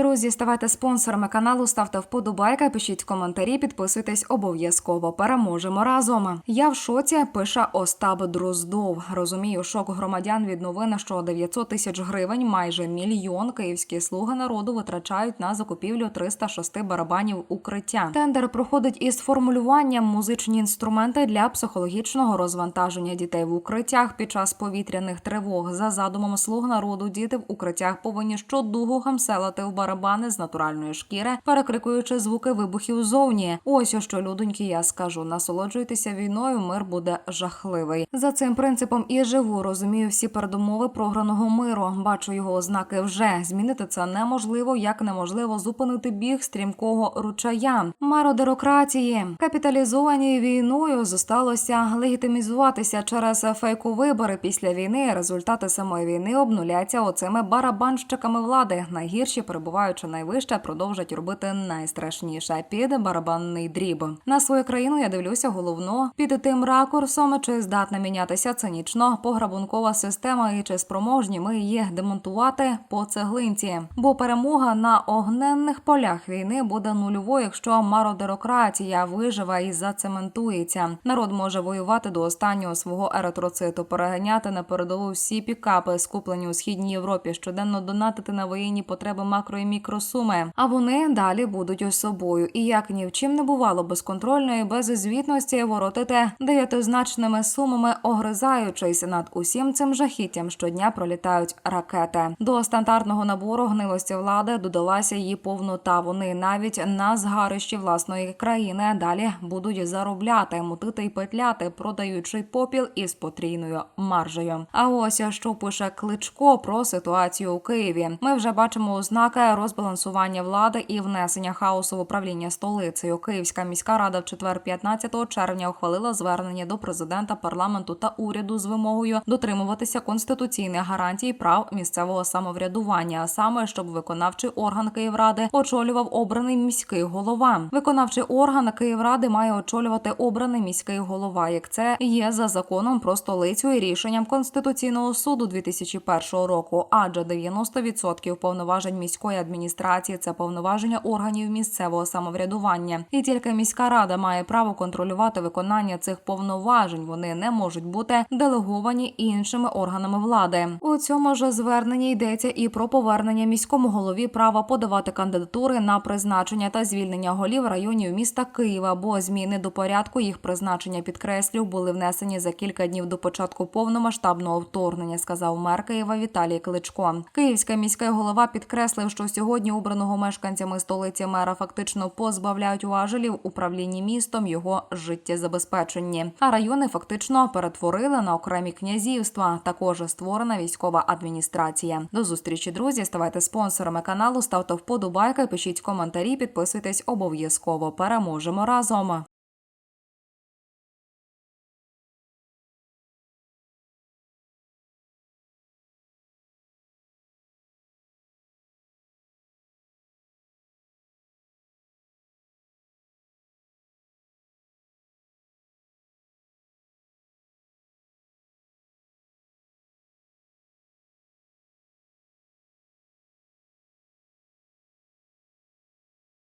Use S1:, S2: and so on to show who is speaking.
S1: Друзі, ставайте спонсорами каналу, ставте вподобайки, пишіть коментарі, підписуйтесь обов'язково. Переможемо разом. Я в шоці. Пише Остап Дроздов. Розумію, шок громадян від новини, що 900 тисяч гривень, майже мільйон київські слуги народу витрачають на закупівлю 306 барабанів укриття. Тендер проходить із формулюванням музичні інструменти для психологічного розвантаження дітей в укриттях під час повітряних тривог. За задумом слуг народу, діти в укриттях повинні щодугу гамселити в барабани з натуральної шкіри, перекрикуючи звуки вибухів зовні. Ось що людоньки, я скажу. Насолоджуйтеся війною, мир буде жахливий. За цим принципом і живу. Розумію всі передумови програного миру. Бачу його ознаки вже змінити це неможливо, як неможливо зупинити біг стрімкого ручая. Мародерократії капіталізовані війною зосталося легітимізуватися через фейку-вибори після війни. Результати самої війни обнуляться оцими барабанщиками влади. Найгірші, перебуваючи найвище, продовжать робити найстрашніше під барабанний дріб. На свою країну я дивлюся головно під тим ракурсом, чи здатна мінятися цинічно пограбункова система, і чи спроможні ми її демонтувати по цеглинці. Бо перемога на огненних полях війни буде нульовою, якщо мародерократія виживе і зацементується. Народ може воювати до останнього свого еритроциту, переганяти на передову всі пікапи, скуплені у східній Європі, щоденно донатити на воєнні потреби макро і мікросуми. А вони далі будуть ось собою. І як ні в чим не бувало безконтрольної, без звітності воротити дев'ятизначними сумами, огризаючись над усім цим жахіттям, щодня пролітають ракети. До стандартного набору гнилості влади додалася її повнота. Вони навіть на згарищі власної країни далі будуть заробляти, мутити й петляти, продаючи попіл із потрійною маржею. А ось що пише Кличко про ситуацію у Києві. Ми вже бачимо ознаки розбалансування влади і внесення хаосу в управління столицею. Київська міська рада в четвер, 15 червня, ухвалила звернення до президента, парламенту та уряду з вимогою дотримуватися конституційних гарантій прав місцевого самоврядування, а саме щоб виконавчий орган Київради очолював обраний міський голова. Виконавчий орган Київради має очолювати обраний міський голова, як це є за законом про столицю і рішенням Конституційного суду 2001 року. Адже 90% повноважень міської адміністрації це повноваження органів місцевого самоврядування, і тільки міська рада має право контролювати виконання цих повноважень. Вони не можуть бути делеговані іншими органами влади. У цьому ж зверненні йдеться і про повернення міському голові права подавати кандидатури на призначення та звільнення голів районів міста Києва, бо зміни до порядку їх призначення підкреслю були внесені за кілька днів до початку повномасштабного вторгнення, сказав мер Києва Віталій Кличко. Київська міська голова підкреслив, що сьогодні обраного мешканцями столиці мера фактично позбавляють важелів управлінні містом його життєзабезпеченні. А райони фактично перетворили на окремі князівства. Також створена військова адміністрація. До зустрічі, друзі. Ставайте спонсорами каналу, ставте вподобайки, пишіть коментарі, підписуйтесь обов'язково. Переможемо разом.